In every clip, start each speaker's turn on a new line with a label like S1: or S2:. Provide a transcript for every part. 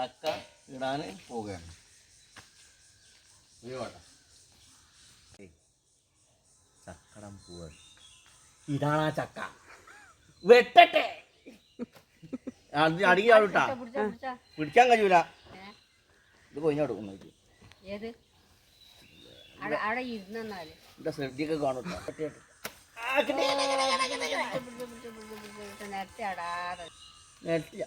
S1: ചക്ക ഇടാൻ പോവുകയാണ്. ചക്കടം പോവാണ് ഇതാണ് ആ ചക്ക. വെട്ടട്ടെ.
S2: പിടിച്ചാ.
S1: പിടിക്കാൻ കഴിയൂല? ഇത്
S2: കൊഞ്ഞ കൊടുക്കുന്നു ശ്രദ്ധിക്ക്
S1: എന്റെ ശ്രദ്ധയൊക്കെ കാണൂട്ടോ
S2: നേരത്തെ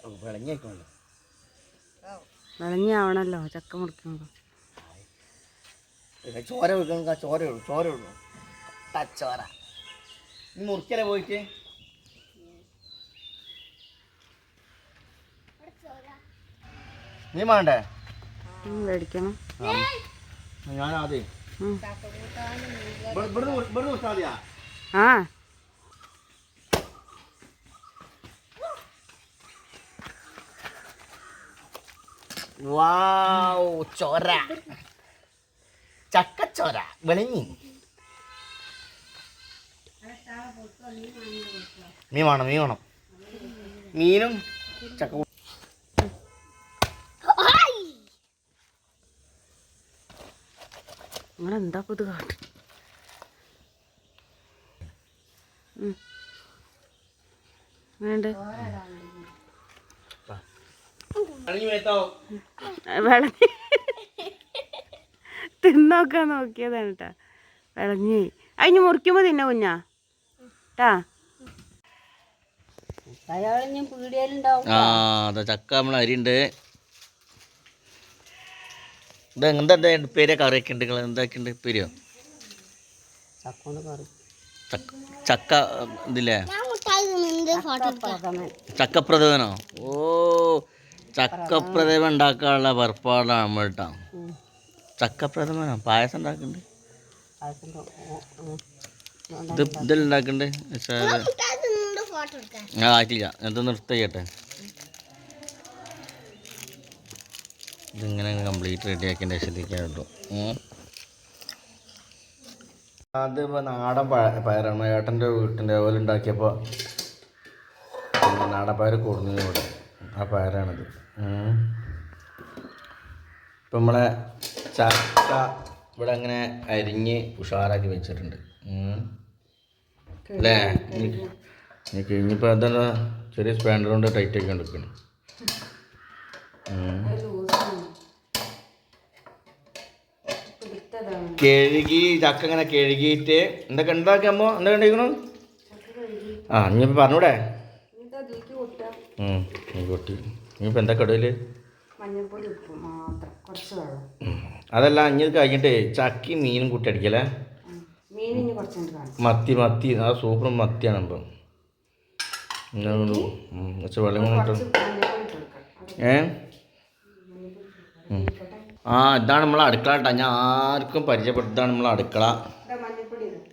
S3: വിളഞ്ഞാവണല്ലോ ചക്ക മുറിക്കുമ്പോൾ
S1: ചോര ഒഴുക്കണം ചോര വിടും ചോര വിടും ചോര നീ മുറിക്കലേ പോയിട്ട്? നീ വേണ്ടേ?
S3: മേടിക്കണം
S1: ഞാൻ ആദ്യം
S3: ഉം.
S1: വാവ് ചോര. ചക്കച്ചോര വെളിഞ്ഞി. മീൻ വേണം മീൻ വേണം. മീനും ചക്ക
S3: നിങ്ങളെന്താ പുത് കാട്ട്. വേണ്ട?
S1: വെളിഞ്ഞി.
S3: തിന്നോക്കാൻ നോക്കിയതാണ് കേട്ടാ വിളഞ്ഞ്. അതിന് മുറിക്കുമ്പോ തിന്ന കുഞ്ഞാ? ട്ടാ.
S1: ആ അതാ ചക്ക നമ്മളെ അരിണ്ട് ഇത് എന്താ പേരെ? കറിയൊക്കെ ഉണ്ട്. നിങ്ങൾ എന്താക്കിണ്ട് പേരോ? ചക്ക ചക്ക ഇതില്ലേ? ചക്കപ്രഥമനോ ഓ. ചക്കപ്രഥമൻ ഉണ്ടാക്കാനുള്ള പുറപ്പാടാണ് നമ്മൾ കേട്ടോ ചക്കപ്രഥമനോ? പായസം ഉണ്ടാക്കുന്നുണ്ട് ഇത് ഇതെല്ലാം ഉണ്ടാക്കുന്നുണ്ട് പക്ഷേ ഞാൻ ആക്കില്ല എന്ത് നിർത്ത ചെയ്യട്ടെ ഇതിങ്ങനെ കംപ്ലീറ്റ് റെഡി ആക്കിന്റെ അത് അതിപ്പോൾ നാടൻ പയറാണ്. ഏട്ടന്റെ വീട്ടിന്റെ പോലെ ഉണ്ടാക്കിയപ്പോൾ നാടൻ പയർ കൊടുന്നു ഇവിടെ. ആ പയറാണിത് ഇപ്പം നമ്മളെ ചക്ക ഇവിടെ അങ്ങനെ അരിഞ്ഞ് ഉഷാറാക്കി വെച്ചിട്ടുണ്ട്. അല്ലേ? ഇനി ഇനി കഴിഞ്ഞിപ്പോൾ എന്താണ് ചെറിയ സ്പാൻഡർ കൊണ്ട് ടൈറ്റ് ആക്കി കൊണ്ടിരിക്കണം. കഴുകി ചക്ക ഇങ്ങനെ കഴുകിയിട്ട് എന്തൊക്കെ ഉണ്ടാക്കാമോ എന്താ കണ്ടിരിക്കണം? ആ ഇനിയിപ്പോൾ പറഞ്ഞൂടെ. കൊട്ടി ഇനിയിപ്പോൾ എന്താ കടയിൽ
S3: മഞ്ഞൾപ്പൊടി ഉപ്പ് മാത്രം. കുറച്ച് വെള്ളം.
S1: അതല്ല ഇനി കഴിഞ്ഞിട്ട് ചക്കി മീനും കൂട്ടി അടിക്കല്ലേ?
S3: മീൻ ഇനി കുറച്ചുകൊണ്ട് കാണും.
S1: മത്തി മത്തി. ആ സൂപ്പർ മത്തിയാണ് ഇപ്പം. കുറച്ച് വെള്ളം
S3: കൊടുക്കാം.
S1: ഏ? ആ ഇതാണ് നമ്മളെ അടുക്കള കേട്ടോ. ഞാൻ ആർക്കും പരിചയപ്പെട്ടതാണ് നമ്മളെ അടുക്കള.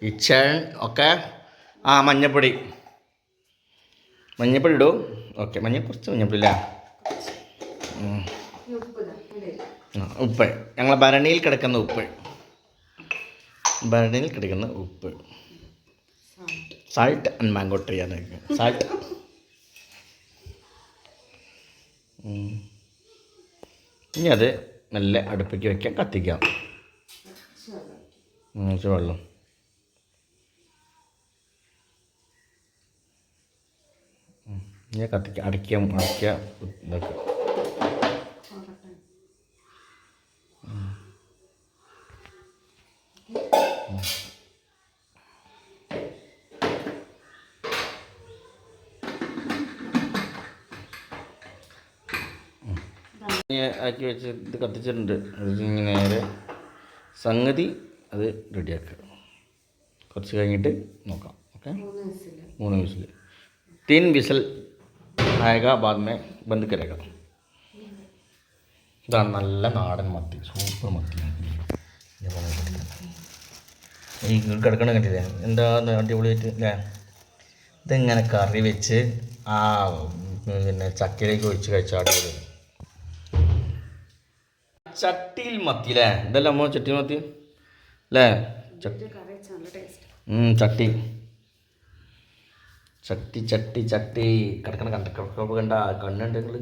S1: ഇച്ചൻ ഒക്കെ ആ മഞ്ഞപ്പൊടി മഞ്ഞപ്പൊടി ഇടൂ. ഓക്കെ മഞ്ഞ കുറച്ച് മഞ്ഞപ്പൊടി അല്ലേ
S3: ഉപ്പ്
S1: ഞങ്ങൾ ഭരണിയിൽ കിടക്കുന്ന ഉപ്പ്. ഭരണിയിൽ കിടക്കുന്ന ഉപ്പ്. സാൾട്ട് ആൻഡ് മാംഗോ ട്രീ ആണ് സാൾട്ട് ഇനി അത് നല്ല അടുപ്പിക്ക് വയ്ക്കാം കത്തിക്കാം. വെള്ളം. ഉം, കത്തിക്ക അടയ്ക്കാം അടയ്ക്കാം ഇതൊക്കെ ആക്കി വെച്ച് ഇത് കത്തിച്ചിട്ടുണ്ട്. ഇങ്ങനെ നേരെ സംഗതി അത് റെഡിയാക്കുക. കുറച്ച് കഴിഞ്ഞിട്ട് നോക്കാം. ഓക്കെ?
S3: മൂന്ന് വിസിൽ
S1: തിൻ വിസിൽ तीन विसल ആയക ബാദ് മേ ബന്ദ് കരേക ഇതാണ് നല്ല നാടൻ മത്തി സൂപ്പർ മത്തി ഈ കിടക്കണ കണ്ടില്ലേ എന്താ അടിപൊളിയായിട്ട് അല്ലേ ഇതിങ്ങനെ കറി വെച്ച് ആ പിന്നെ ചക്കയിലേക്ക് ഒഴിച്ച് കഴിച്ചാൽ അടിപൊളി ചട്ടിയിൽ മത്തി അല്ലേ ഇതല്ല അമ്മ ചട്ടി മത്തി അല്ലേ ചട്ടി
S3: കറി വെച്ചാൽ നല്ല ടേസ്റ്റ്
S1: ഉം, ചട്ടി ചട്ടി ചട്ടി ചട്ടി. കിടക്കണ കണ്ട കണ്ട കണ്ണുണ്ട് നിങ്ങൾ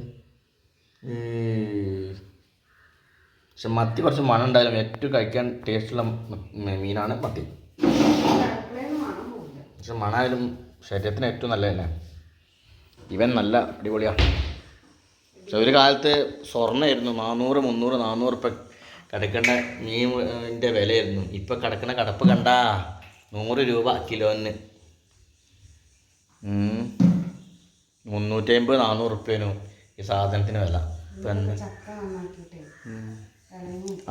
S1: പക്ഷെ മത്തി കുറച്ച് മണം ഉണ്ടായാലും ഏറ്റവും കഴിക്കാൻ ടേസ്റ്റുള്ള മീനാണ് മത്തി. പക്ഷെ മണമായാലും ശരീരത്തിന് ഏറ്റവും നല്ലതല്ലേ ഇവൻ നല്ല അടിപൊളിയാണ് പക്ഷെ ഒരു കാലത്ത് സ്വർണമായിരുന്നു നാനൂറ് മുന്നൂറ് നാനൂറ് ഇപ്പം കിടക്കേണ്ട മീനിന്റെ വിലയായിരുന്നു. ഇപ്പം കിടക്കുന്ന കടപ്പ് കണ്ടാ നൂറ് രൂപ കിലോന്. ഉം. മുന്നൂറ്റി അമ്പത് നാനൂറ് റുപ്യേനു ഈ സാധനത്തിന് വില.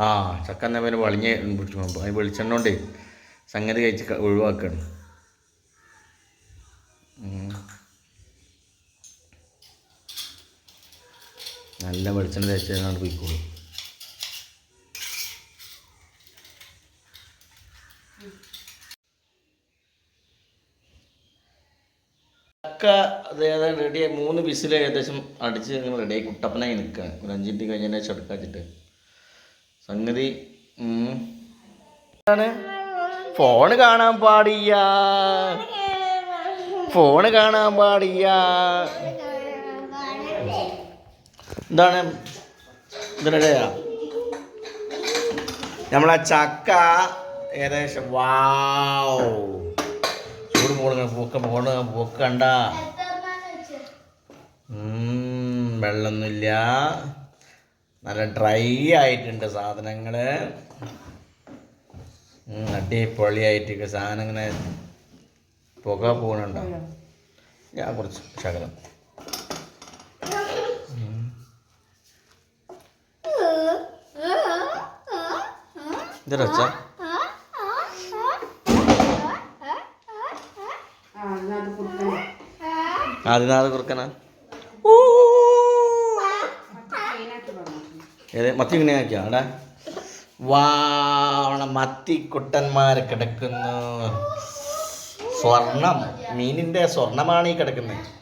S1: ആ ചക്ക എന്നാ പിന്നെ വളിഞ്ഞ് പിടിച്ചു പോകുമ്പോൾ അതിന് വെളിച്ചെണ്ണ കൊണ്ട് സംഗതി കഴിച്ച് ഒഴിവാക്കണം. നല്ല വെളിച്ചെണ്ണ തേച്ച് കഴിഞ്ഞാൽ പോയിക്കോളൂ. ചക്ക അതേതാ റെഡി മൂന്ന് വിസിൽ ഏകദേശം അടിച്ച് ഇങ്ങനെ റെഡിയായി കുട്ടപ്പനായി നിൽക്കുകയാണ് ഒരു അഞ്ചിന്റെ കഴിഞ്ഞതിന് എടുക്കാൻ വെച്ചിട്ട്. സംഗതി ഫോണ് കാണാൻ പാടില്ല. ഫോണ് കാണാൻ പാടില്ല. എന്താണ്? ഇതിനിടയാ നമ്മളെ ചക്ക ഏകദേശം വാവ് പോണ പൂക്ക പോണ പൂക്ക കണ്ട? വെള്ളമൊന്നുമില്ല നല്ല ഡ്രൈ ആയിട്ടുണ്ട് സാധനങ്ങൾ അടിപൊളിയായിട്ടൊക്കെ സാധനം ഇങ്ങനെ പുക പോകണുണ്ടോ ഞാൻ കുറച്ച് ശകലം. ഉം. ആദ്യം കുറുക്കനാ. ഏത്? മത്തി ഇങ്ങനെ ആക്കിയോ? അവിടെ വാണ മത്തി കുട്ടന്മാർ കിടക്കുന്നു. സ്വർണം. മീനിന്റെ സ്വർണമാണ് ഈ കിടക്കുന്നത്.